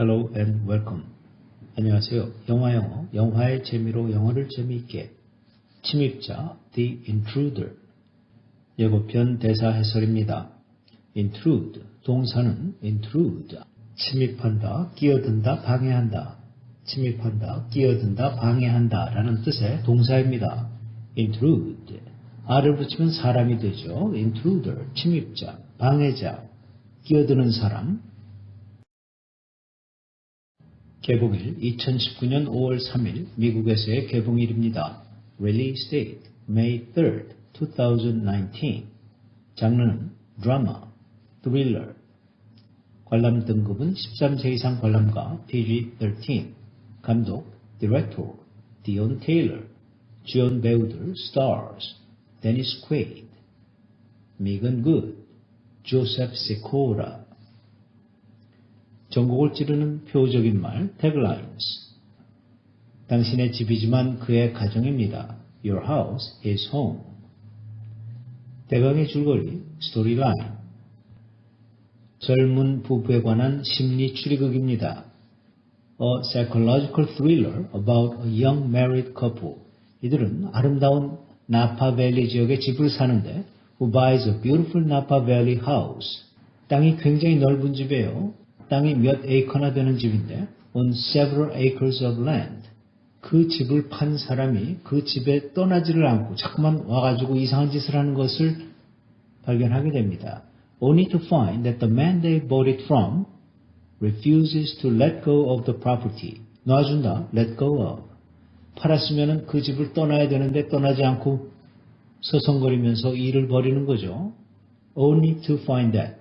Hello and welcome. 안녕하세요. 영화 영어, 영화의 재미로 영어를 재미있게. 침입자, The Intruder. 예고편 대사 해설입니다. intrude, 동사는 intrude. 침입한다, 끼어든다, 방해한다. 침입한다, 끼어든다, 방해한다 라는 뜻의 동사입니다. intrude. R을 붙이면 사람이 되죠. intruder, 침입자, 방해자, 끼어드는 사람, 개봉일 2019년 5월 3일 미국에서의 개봉일입니다. Release date May 3rd, 2019. 장르는 드라마, thriller. 관람 등급은 13세 이상 관람가 PG-13. 감독, 디렉tor, 디온 테일러. 주연 배우들 stars, 데니스 퀘이드, 미건 굿, 조셉 시코라. 전곡을 찌르는 표적인 말, taglines. 당신의 집이지만 그의 가정입니다. Your house is home. 대강의 줄거리, storyline. 젊은 부부에 관한 심리 추리극입니다. A psychological thriller about a young married couple. 이들은 아름다운 나파밸리 지역의 집을 사는데 who buys a beautiful Napa Valley house. 땅이 굉장히 넓은 집이에요. 땅이 몇 에이커나 되는 집인데 on several acres of land. 그 집을 판 사람이 그 집에 떠나지를 않고 자꾸만 와가지고 이상한 짓을 하는 것을 발견하게 됩니다. Only to find that the man they bought it from refuses to let go of the property. 놔준다, let go of. 팔았으면 그 집을 떠나야 되는데 떠나지 않고 서성거리면서 일을 벌이는 거죠. Only to find that.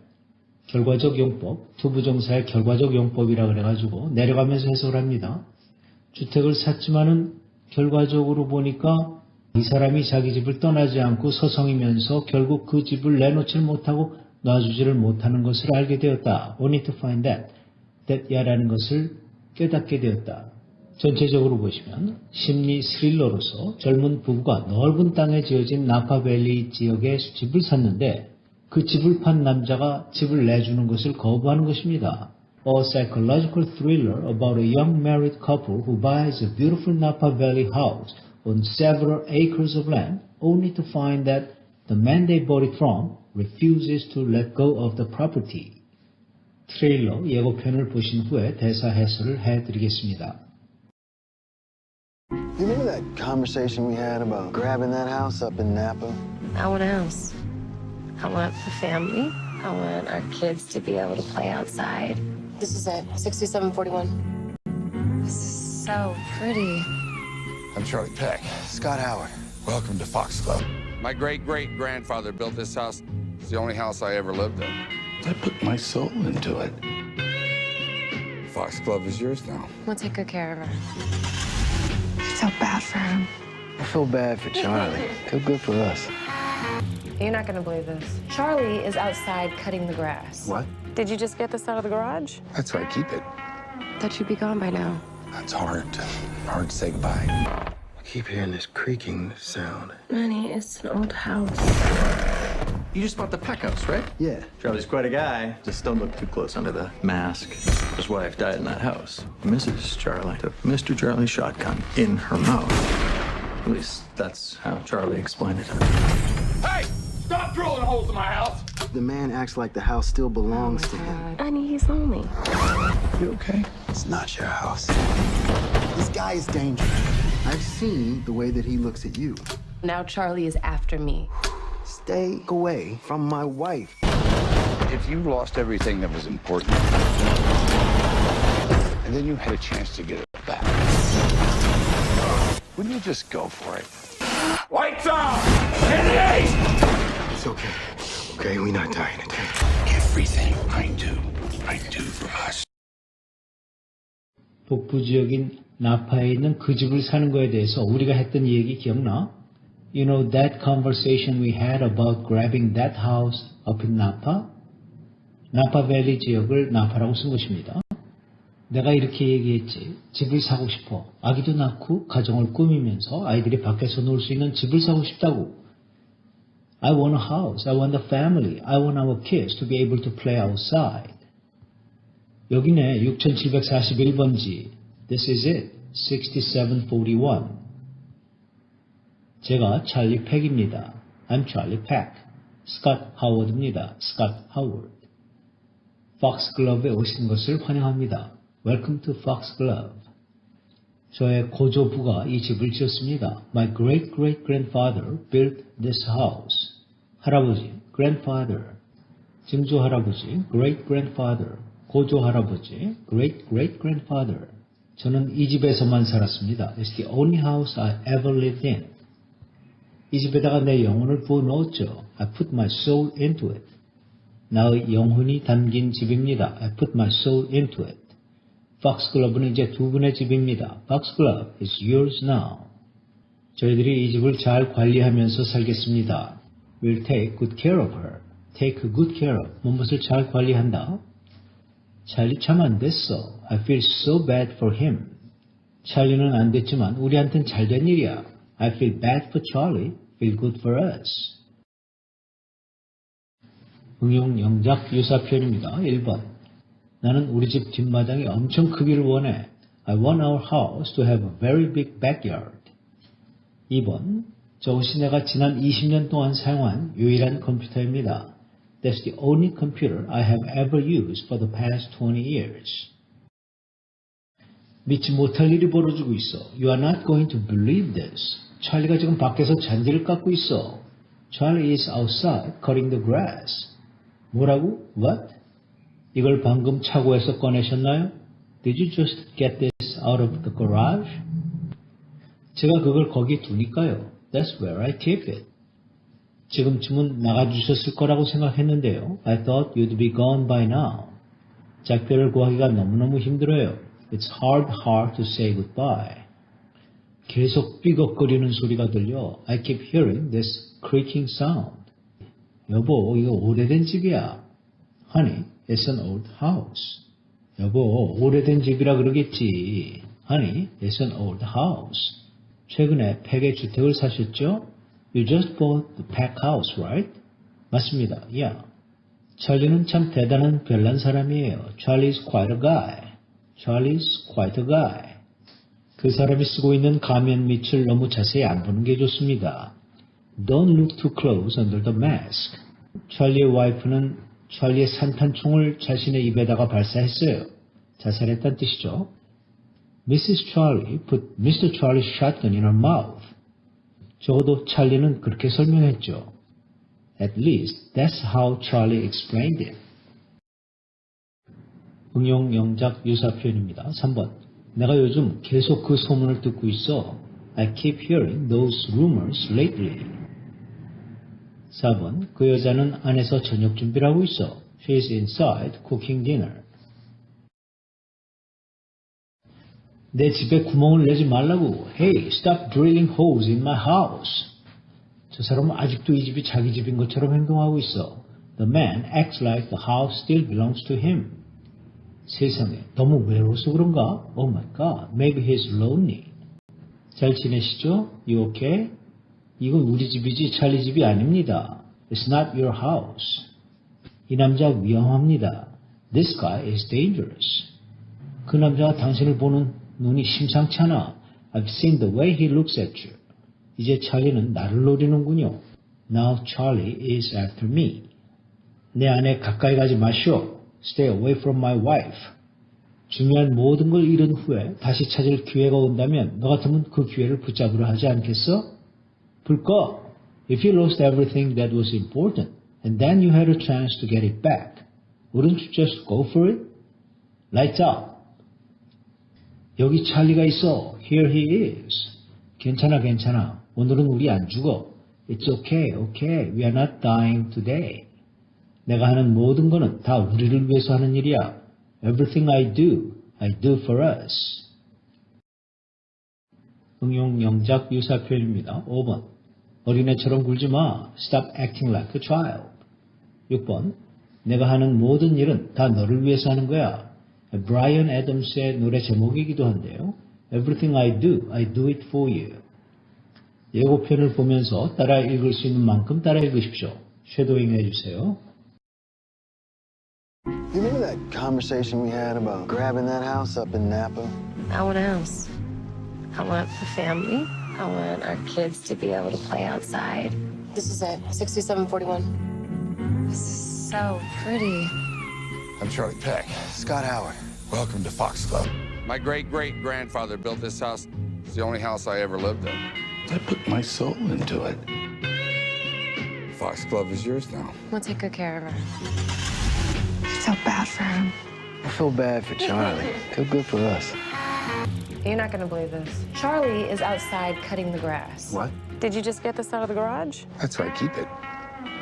결과적 용법, 투부정사의 결과적 용법이라 그래가지고 내려가면서 해석을 합니다. 주택을 샀지만은 결과적으로 보니까 이 사람이 자기 집을 떠나지 않고 서성이면서 결국 그 집을 내놓지를 못하고 놔주지를 못하는 것을 알게 되었다. Only to find that. that 야라는 것을 깨닫게 되었다. 전체적으로 보시면 심리 스릴러로서 젊은 부부가 넓은 땅에 지어진 나파밸리 지역에 집을 샀는데 그 집을 판 남자가 집을 내주는 것을 거부하는 것입니다. A psychological thriller about a young married couple who buys a beautiful Napa Valley house on several acres of land only to find that the man they bought it from refuses to let go of the property. 트레일러 예고편을 보신 후에 대사 해설을 해드리겠습니다. You remember that conversation we had about grabbing that house up in Napa? I want a house. I want the family. I want our kids to be able to play outside. This is it, 6741. This is so pretty. I'm Charlie Peck. Scott Howard. Welcome to Fox Club. My great great grandfather built this house. It's the only house I ever lived in. I put my soul into it. Fox Club is yours now. We'll take good care of her. I felt bad for him. I feel bad for Charlie. Feel good for us. You're not gonna believe this. Charlie is outside cutting the grass. What? Did you just get this out of the garage? That's why I keep it. Thought you'd be gone by now. That's hard. To, hard to say goodbye. I keep hearing this creaking sound. Honey, it's an old house. You just bought the Peck house, right? Yeah. Charlie's quite a guy. Just don't look too close under the mask. His wife died in that house. Mrs. Charlie took Mr. Charlie's shotgun in her mouth. At least that's how Charlie explained it. Hey! Stop drilling holes in my house! The man acts like the house still belongs oh to him. Honey, he's lonely. You okay? It's not your house. This guy is dangerous. I've seen the way that he looks at you. Now Charlie is after me. Stay away from my wife. If you lost everything that was important, and then you had a chance to get it back, wouldn't you just go for it? Lights off! In the east! It's okay. Okay, we're not dying today. Everything I do, I do for us. 북부 지역인 나파에 있는 그 집을 사는 거에 대해서 우리가 했던 얘기 기억나? You know that conversation we had about grabbing that house up in Napa? 나파 밸리 지역을 나파라고 쓴 것입니다. 내가 이렇게 얘기했지. 집을 사고 싶어. 아기도 낳고 가정을 꾸미면서 아이들이 밖에서 놀 수 있는 집을 사고 싶다고. I want a house. I want a family. I want our kids to be able to play outside. 여기네 6741번지. This is it. 6741. 제가 찰리 팩입니다. I'm Charlie Peck. 스캇 하워드입니다. 스캇 하워드. 팍스 클럽에 오신 것을 환영합니다. Welcome to Foxglove. 저의 고조부가 이 집을 지었습니다. My great great grandfather built this house. 할아버지, grandfather. 증조 할아버지, great grandfather. 고조 할아버지, great great grandfather. 저는 이 집에서만 살았습니다. It's the only house I ever lived in. 이 집에다가 내 영혼을 부어 넣었죠. I put my soul into it. 나의 영혼이 담긴 집입니다. I put my soul into it. 팍스클럽은 이제 두 분의 집입니다. 팍스클럽 is yours now. 저희들이 이 집을 잘 관리하면서 살겠습니다. We'll take good care of her. Take good care of. 무엇을 잘 관리한다. 찰리 참 안 됐어. I feel so bad for him. 찰리는 안 됐지만 우리한텐 잘 된 일이야. I feel bad for Charlie. Feel good for us. 응용 영작 유사 표현입니다. 1번. 나는 우리 집 뒷마당이 엄청 크기를 원해. I want our house to have a very big backyard. 2번. 내가 지난 20년 동안 사용한 유일한 컴퓨터입니다. That's the only computer I have ever used for the past 20 years. 믿지 못할 일이 벌어지고 있어. You are not going to believe this. 찰리가 지금 밖에서 잔디를 깎고 있어. Charlie is outside cutting the grass. 뭐라고? What? 이걸 방금 차고에서 꺼내셨나요? Did you just get this out of the garage? 제가 그걸 거기 두니까요. That's where I keep it. 지금 쯤은 나가주셨을 거라고 생각했는데요. I thought you'd be gone by now. 작별을 구하기가 너무너무 힘들어요. It's hard, hard to say goodbye. 계속 삐걱거리는 소리가 들려. I keep hearing this creaking sound. 여보, 이거 오래된 집이야. Honey, it's an old house. 여보, 오래된 집이라 그러겠지. Honey, it's an old house. 최근에 팩의 주택을 사셨죠? You just bought the pack house, right? 맞습니다. Yeah. 찰리는 참 대단한 별난 사람이에요. Charlie's quite a guy. Charlie's quite a guy. 그 사람이 쓰고 있는 가면 밑을 너무 자세히 안 보는 게 좋습니다. Don't look too close under the mask. 찰리의 와이프는 찰리의 산탄총을 자신의 입에다가 발사했어요. 자살했다는 뜻이죠. Mrs. Charlie put Mr. Charlie's shotgun in her mouth. 적어도 찰리는 그렇게 설명했죠. At least that's how Charlie explained it. 응용 영작 유사 표현입니다. 3번. 내가 요즘 계속 그 소문을 듣고 있어. I keep hearing those rumors lately. 4번. 그 여자는 안에서 저녁 준비를 하고 있어. She's inside cooking dinner. 내 집에 구멍을 내지 말라고. Hey, stop drilling holes in my house. 저 사람은 아직도 이 집이 자기 집인 것처럼 행동하고 있어. The man acts like the house still belongs to him. 세상에, 너무 외로워서 그런가? Oh my god, maybe he's lonely. 잘 지내시죠? You okay? 이건 우리 집이지 찰리 집이 아닙니다. It's not your house. 이 남자 위험합니다. This guy is dangerous. 그 남자가 당신을 보는 눈이 심상치 않아. I've seen the way he looks at you. 이제 찰리는 나를 노리는군요. Now Charlie is after me. 내 안에 가까이 가지 마시오. Stay away from my wife. 중요한 모든 걸 잃은 후에 다시 찾을 기회가 온다면 너 같으면 그 기회를 붙잡으려 하지 않겠어? 불 꺼. If you lost everything that was important and then you had a chance to get it back, wouldn't you just go for it? Lights out. 여기 찰리가 있어. Here he is. 괜찮아, 괜찮아. 오늘은 우리 안 죽어. It's okay, okay. We are not dying today. 내가 하는 모든 거는 다 우리를 위해서 하는 일이야. Everything I do, I do for us. 응용 영작 유사 표현입니다. 5번. 어린애처럼 굴지 마. Stop acting like a child. 6번. 내가 하는 모든 일은 다 너를 위해서 하는 거야. 브라이언 애덤스의 노래 제목이기도 한데요. Everything I do, I do it for you. 예고편을 보면서 따라 읽을 수 있는 만큼 따라 읽으십시오. 쉐도잉 해주세요. You remember that conversation we had about grabbing that house up in Napa? I want a house. I want a family. I want our kids to be able to play outside. This is it. 6741. This is so pretty. I'm Charlie Peck. Scott Howard. Welcome to Fox Club. My great great grandfather built this house. It's the only house I ever lived in. I put my soul into it. Fox Club is yours now. We'll take good care of her. I feel bad for him. I feel bad for Charlie. Feel good for us. You're not gonna believe this. Charlie is outside cutting the grass. What? Did you just get this out of the garage? That's why I keep it.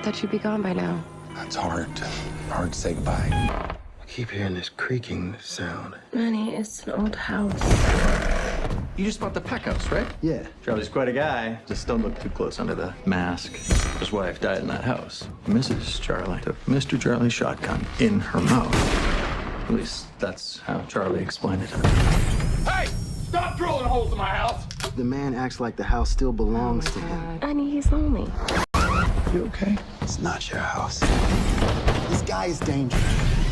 Thought you'd be gone by now. That's hard. Hard to say goodbye. I keep hearing this creaking sound. Honey, it's an old house. You just bought the Peck house, right? Yeah. Charlie's quite a guy. Just don't look too close under the mask. His wife died in that house. Mrs. Charlie took Mr. Charlie's shotgun in her mouth. At least that's how Charlie explained it. Hey! Stop drilling holes in my house! The man acts like the house still belongs to him. Honey, he's lonely. You okay? It's not your house. This guy is dangerous.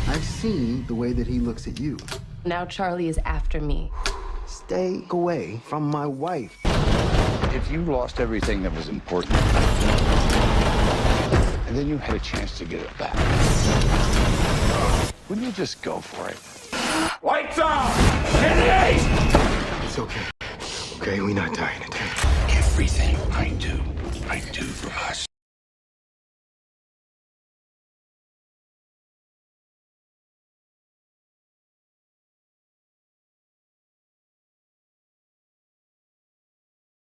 I've seen the way that he looks at you. Now Charlie is after me. Stay away from my wife. If you lost everything that was important, and then you had a chance to get it back, wouldn't you just go for it? Lights out! In the east! It's okay. Okay, we're not dying today. Everything I do